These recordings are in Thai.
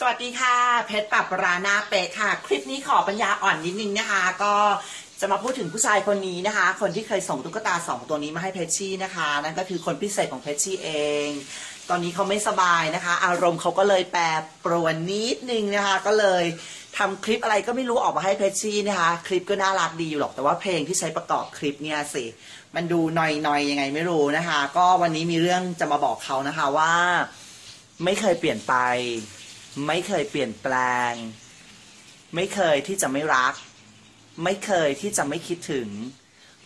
สวัสดีค่ะ เพชรปรับราหนาเป๊ะค่ะ คลิปนี้ขอปัญญาอ่อนนิดนึงนะคะ ก็จะมาพูดถึงผู้ชายคนนี้นะคะ คนที่เคยส่งตุ๊กตาสองตัวนี้มาให้เพชชี่นะคะ นั่นก็คือคนพิเศษของเพชชี่เอง ตอนนี้เขาไม่สบายนะคะ อารมณ์เขาก็เลยแปรปรวนนิดนึงนะคะ ก็เลยทำคลิปอะไรก็ไม่รู้ออกมาให้เพชชี่นะคะ คลิปก็น่ารักดีอยู่หรอกแต่ว่าเพลงที่ใช้ประกอบคลิปเนี่ยสิมันดูหน่อยๆยังไงไม่รู้นะคะ ก็วันนี้มีเรื่องจะมาบอกเขานะคะว่า ไม่เคยเปลี่ยนไป ไม่เคยเปลี่ยนแปลง ไม่เคยที่จะไม่รัก ไม่เคยที่จะไม่คิดถึง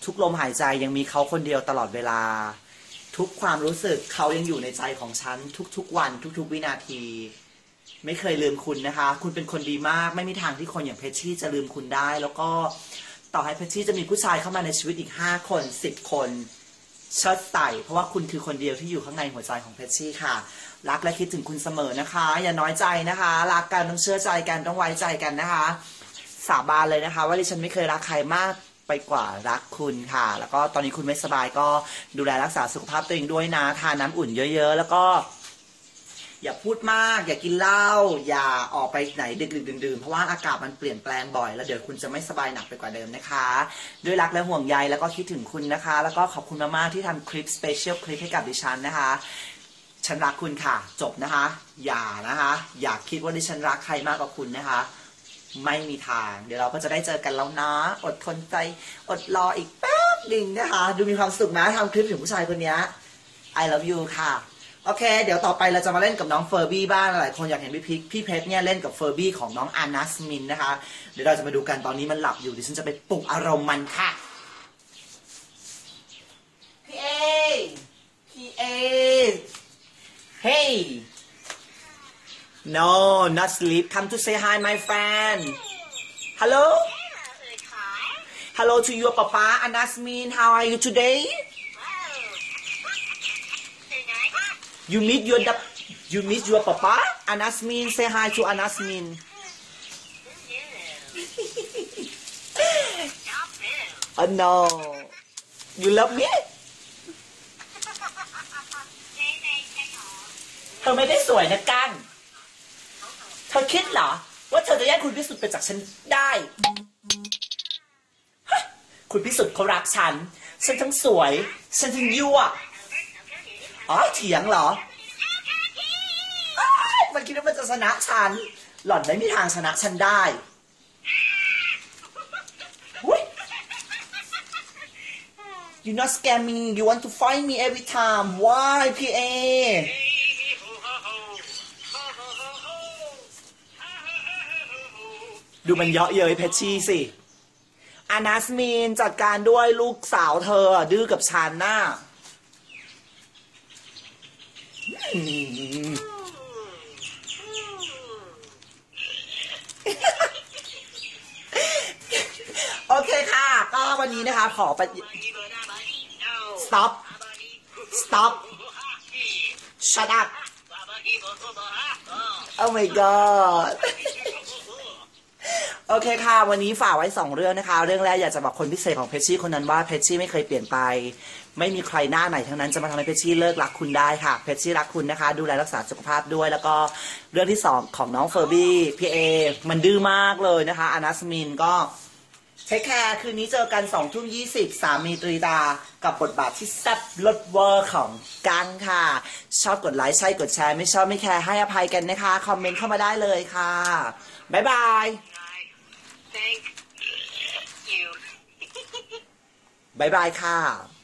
ทุกลมหายใจยังมีเขาคนเดียวตลอดเวลา ทุกความรู้สึกเขายังอยู่ในใจของฉัน ทุกๆ วันทุกๆ วินาที ไม่เคยลืมคุณนะคะ คุณเป็นคนดีมาก ไม่มีทางที่คนอย่างเพชชี่จะลืมคุณได้ แล้วก็ต่อให้เพชชี่จะมีผู้ชายเข้ามาในชีวิตอีกห้าคนสิบคน เชิดใส่เพราะว่าคุณคือคนเดียวที่อยู่ข้างในหัวใจของเพชชี่ค่ะ รักและคิดถึงคุณเสมอนะคะ อย่าน้อยใจนะคะ รักกันต้องเชื่อใจกันต้องไว้ใจกันนะคะ สาบานเลยนะคะ ว่าดิฉันไม่เคยรักใครมากไปกว่ารักคุณค่ะ แล้วก็ตอนนี้คุณไม่สบายก็ดูแลรักษาสุขภาพตัวเองด้วยนะทานน้ำอุ่นเยอะ ๆ แล้วก็ อย่าพูดมาก อย่ากินเหล้าอย่าออกไปไหนดึกๆดื่นๆเพราะว่าอากาศมันเปลี่ยนแปลงบ่อยแล้วเดี๋ยวคุณจะไม่สบายหนักไปกว่าเดิมนะคะ ด้วยรักและห่วงใยแล้วก็คิดถึงคุณนะคะ แล้วก็ขอบคุณมากๆที่ทำคลิปสเปเชียลคลิปให้กับดิฉันนะคะฉันรักคุณค่ะ จบนะคะ อย่านะคะ อย่าคิดว่าดิฉันรักใครมากกว่าคุณนะคะ ไม่มีทาง เดี๋ยวเราก็จะได้เจอกันแล้วนะ อดทนใจ อดรออีกแป๊บหนึ่งนะคะ ดูมีความสุขนะทำคลิปถึงผู้ชายคนนี้ I love you ค่ะ โอเค เดี๋ยวต่อไปเราจะมาเล่นกับน้องเฟอร์บี้บ้าง หลายคนอยากเห็นพี่พิกพี่เพชรเนี่ยเล่นกับเฟอร์บี้ของน้องอานัสมินนะคะ เดี๋ยวเราจะมาดูกันตอนนี้มันหลับอยู่ดิฉันจะไปปลุกอารมณ์มันค่ะ พี่เอ พี่เอ Hey No not sleep come to say hi my friend Hello Hello to your papa Anasmin how are you today You meet your da- you meet your papa Anasmin say hi to Anasmin Oh no You love me เธอไม่ได้สวยนะกั้งเธอคิดเหรอ ว่าเธอจะแย่งคุณพิสุทธิ์ไปจากฉันได้ฮะคุณพิสุทธิ์เขารักฉัน ฉันทั้งสวย ฉันทั้งยั่ว อ๋อเถียงเหรออ้ายมันคิดว่ามันจะชนะฉัน หล่อนไม่มีทางชนะฉันได้อุ๊ย You not scare me you want to find me every time why PA ดูมันเยาะเย้ยเพชชี่สิอานาสมีนจัดการด้วยลูกสาวเธออะดื้อกับฉันน่ะอืม โอเคค่ะ ก็วันนี้นะคะ ขอไป stop stop shut up oh my god โอเคค่ะ วันนี้ฝากไว้สองเรื่องนะคะ เรื่องแรกอยากจะบอกคนพิเศษของเพชชี่คนนั้นว่าเพชชี่ไม่เคยเปลี่ยนไป ไม่มีใครหน้าไหนทั้งนั้นจะมาทำให้เพชชี่เลิกรักคุณได้ค่ะเพชชี่รักคุณนะคะ ดูแลรักษาสุขภาพด้วย แล้วก็เรื่องที่สองของน้องเฟอร์บี้พี่เอมันดื้อมากเลยนะคะอนัสมินก็เทคแคร์คืนนี้เจอกันสองทุ่มยี่สิบสามีตรีตา กับบทบาทที่แซ่บลดเวอร์ของกังค่ะ ชอบกดไลค์ใช่กดแชร์ ไม่ชอบไม่แคร์ให้อภัยกันนะคะ คอมเมนต์เข้ามาได้เลยค่ะบ๊ายบาย Thank you. บายบายค่ะ